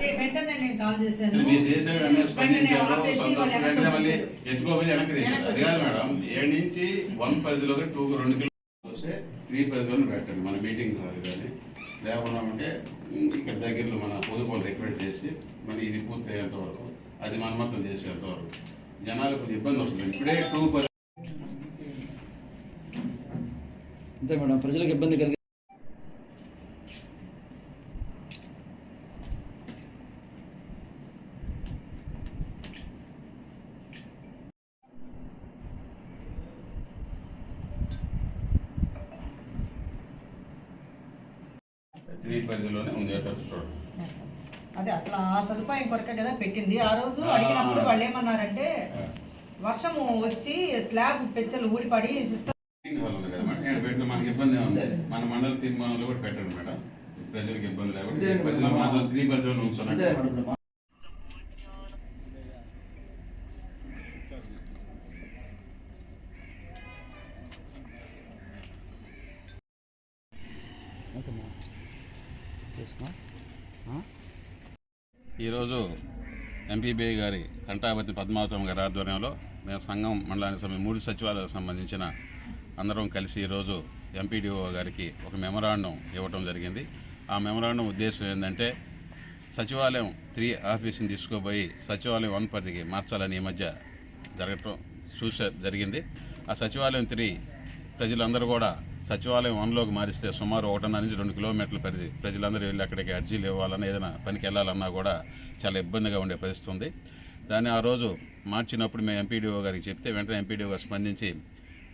అదే వెంటనే నేను కాల్ చేశాను. మీరు చేసే వెంటనే స్పందించారు ఆపేసి వాళ్ళు సంతోషం వెనక్కి వెంటనే మళ్ళీ వచ్చేసారు. ఎత్తుకోపోయి వెనక్కి తీశారు. వెనక్కి అది కాదు. మేడం ఏడు నుంచి వన్ పరిధిలోకి టూ రెండు కిలోమీటర్లు వస్తే త్రీ పరిధిలోనే పెట్టండి మన మీటింగ్ హాల్ కానీ. లేకుండా ఉంటే ఇక్కడ దగ్గరలో మన పొదుపులు రిక్వెస్ట్ చేసి మన ఇది పూర్తి అయ్యేంత వరకు అది మరమ్మతులు చేసేంత వరకు జనాలకు కొంచెం ఇబ్బంది వస్తుంది. ఇప్పుడే టూ అంతే మేడం ప్రజలకు ఇబ్బంది కలిగి త్రీ పరిధిలోనే ఉండేటట్టు చూడండి అదే అట్లా ఆ సదుపాయం కొరకే కదా పెట్టింది. ఆ రోజు. అడిగినప్పుడు వాళ్ళు ఏమన్నారంటే వర్షము వచ్చి స్లాబ్ పెచ్చలు ఊడిపడి సిస్టమ్ మనకి ఇబ్బంది ఉంది మన మండల తీర్మానంలో కూడా పెట్టండి మేడం. ప్రజలకు ఇబ్బంది లేకుండా త్రీ పరిధిలో ఓకే తీసుకో ఈరోజు ఎంపీబీఐ గారి కంఠాపతి పద్మావతం గారి ఆధ్వర్యంలో మేము సంఘం మండలానికి సంబంధించి మూడు సచివాలయాలకు సంబంధించిన అందరం కలిసి ఈరోజు ఎంపీడీఓ గారికి ఒక మెమరాండం ఇవ్వటం జరిగింది. ఆ మెమరాండం ఉద్దేశం ఏంటంటే సచివాలయం త్రీ ఆఫీస్ని తీసుకోబోయి సచివాలయం వన్ పరిధికి మార్చాలని ఈ మధ్య జరగటం చూసే జరిగింది. ఆ సచివాలయం త్రీ ప్రజలందరూ కూడా సచివాలయం వన్లోకి మారిస్తే సుమారు ఒకటిన్నర నుంచి రెండు కిలోమీటర్ల పరిధి. ప్రజలందరూ వెళ్ళి అక్కడికి అర్జీలు ఇవ్వాలన్నా ఏదైనా పనికి వెళ్ళాలన్నా కూడా చాలా ఇబ్బందిగా ఉండే పరిస్థితి ఉంది దాన్ని ఆ రోజు మార్చినప్పుడు మేము ఎంపీడీఓ గారికి చెప్తే వెంటనే ఎంపీడీఓ గారు స్పందించి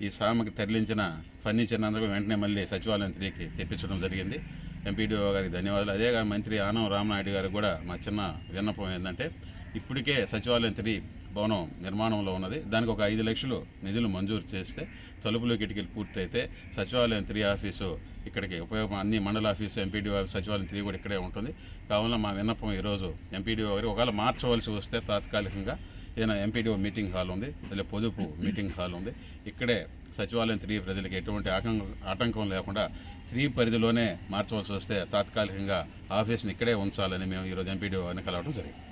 ఈ సామకి తరలించిన ఫర్నిచర్ అందరూ వెంటనే మళ్ళీ సచివాలయం త్రీకి తెప్పించడం జరిగింది. ఎంపీడీఓ గారికి ధన్యవాదాలు. అదే మంత్రి ఆనం రామనాయుడు గారికి కూడా మా చిన్న విన్నపం ఏంటంటే ఇప్పటికే సచివాలయం త్రీ భవనం నిర్మాణంలో ఉన్నది. దానికి ఒక ఐదు లక్షలు నిధులు మంజూరు చేస్తే తలుపులు కిటికీలు పూర్తయితే సచివాలయం త్రీ ఆఫీసు ఇక్కడికి ఉపయోగం అన్ని మండల ఆఫీసు ఎంపీడీఓ ఆఫీస్ సచివాలయం త్రీ కూడా ఇక్కడే ఉంటుంది. కావున మా విన్నపం ఈరోజు ఎంపీడీఓ గారు ఒకవేళ మార్చవలసి వస్తే తాత్కాలికంగా ఏదైనా ఎంపీడీఓ మీటింగ్ హాల్ ఉంది లేదా పొదుపు మీటింగ్ హాల్ ఉంది. ఇక్కడే సచివాలయం త్రీ ప్రజలకు ఎటువంటి ఆటంకం ఆటంకం లేకుండా త్రీ పరిధిలోనే మార్చవలసి వస్తే తాత్కాలికంగా ఆఫీస్ని ఇక్కడే ఉంచాలని మేము ఈరోజు ఎంపీడీఓ అని కలవడం జరిగింది.